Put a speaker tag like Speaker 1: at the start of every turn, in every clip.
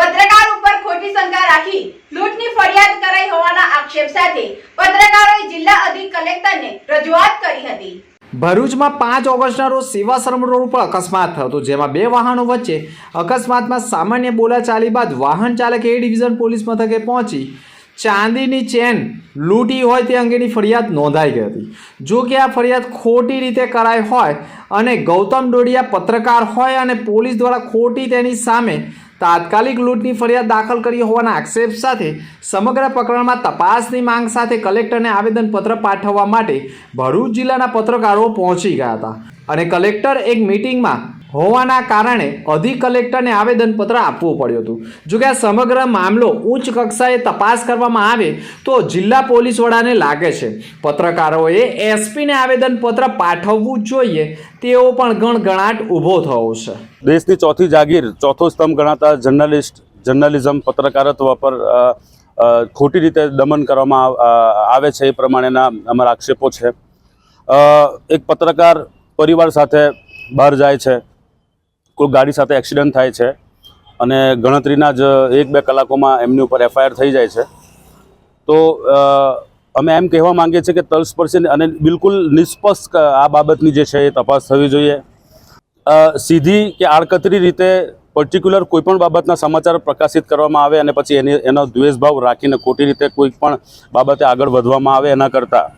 Speaker 1: પત્રકાર ઉપર ખોટી શંકા રાખી લૂંટની ફરિયાદ કરાઈ હોવાના આક્ષેપ સાથે પત્રકારોએ જિલ્લા અધિક કલેક્ટરને રજૂઆત કરી હતી.
Speaker 2: ભરૂચમાં પાંચ ઓગસ્ટના રોજ સેવાશ્રમ રોડ ઉપર અકસ્માત થયો જેમાં બે વાહનો વચ્ચે અકસ્માતમાં સામાન્ય બોલાચાલી બાદ વાહન ચાલક એ ડિવિઝન પોલીસ મથકે પહોંચી ચાંદીની ચેન લૂંટી હોય તે અંગેની ફરિયાદ નોંધાઈ ગઈ હતી. જો કે આ ફરિયાદ ખોટી રીતે કરાઈ હોય અને ગૌતમ ડોડિયા પત્રકાર હોય અને પોલીસ દ્વારા ખોટી તેની સામે તાત્કાલિક લૂંટની ફરિયાદ દાખલ કરી હોવાના આક્ષેપ સાથે સમગ્ર પ્રકરણમાં તપાસની માંગ સાથે કલેક્ટરને આવેદનપત્ર પાઠવવા માટે ભરૂચ જિલ્લાના પત્રકારો પહોંચી ગયા હતા. અને કલેક્ટર એક મિટિંગમાં હોવાના કારણે અધિક કલેક્ટરને આવેદનપત્ર આપવું પડ્યું હતું. જો કે આ સમગ્ર મામલો ઉચ્ચ કક્ષાએ તપાસ કરવામાં આવે તો જિલ્લા પોલીસ વડાને લાગે છે. પત્રકારોએ એસપીને આવેદનપત્ર પાઠવવું જોઈએ તેવો પણ ગણગણાટ ઊભો થયો છે.
Speaker 3: દેશની ચોથી જાગીર, ચોથો સ્તંભ ગણાતા જર્નલિસ્ટ, જર્નલિઝમ પત્રકારત્વ પર ખોટી રીતે દમન કરવામાં આવે છે એ પ્રમાણેના અમારા આક્ષેપો છે. એક પત્રકાર પરિવાર સાથે બહાર જાય છે. કોઈ ગાડી સાથે એક્સિડન્ટ થાય છે અને ગણતરીના જ એક બે કલાકોમાં એમની ઉપર એફઆઈઆર થઈ જાય છે. તો અમે એમ કહેવા માંગીએ છીએ કે તલસ્પર્શી અને બિલકુલ નિષ્પક્ષ આ બાબતની જે છે એ તપાસ થવી જોઈએ. સીધી કે આડકતરી રીતે પર્ટિક્યુલર કોઈપણ બાબતના સમાચાર પ્રકાશિત કરવામાં આવે અને પછી એની, એનો દ્વેષભાવ રાખીને ખોટી રીતે કોઈ પણ બાબતે આગળ વધવામાં આવે એના કરતાં.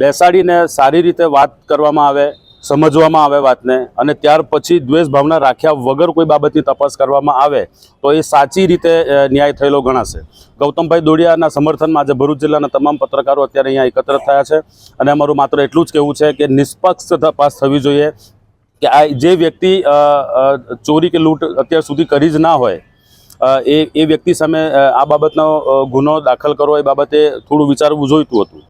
Speaker 3: બેસાડીને સારી રીતે વાત કરવામાં આવે સમજવામાં આવે વાતને અને ત્યાર પછી દ્વેષ ભાવના રાખ્યા વગર કોઈ બાબતની તપાસ કરવામાં આવે, તો એ સાચી રીતે ન્યાય થયેલો ગણાશે. ગૌતમભાઈ દોડિયાના સમર્થનમાં આજે ભરૂચ જિલ્લાના તમામ પત્રકારો અત્યારે અહીંયા એકત્ર થયા છે અને અમારું માત્ર એટલું જ કહેવું છે કે નિષ્પક્ષ તપાસ થવી જોઈએ કે આ જે વ્યક્તિ ચોરી કે લૂંટ અત્યાર સુધી કરી જ ના હોય એ એ વ્યક્તિ સામે આ બાબતનો ગુનો દાખલ કરવો એ બાબતે થોડું વિચારવું જોઈતું હતું.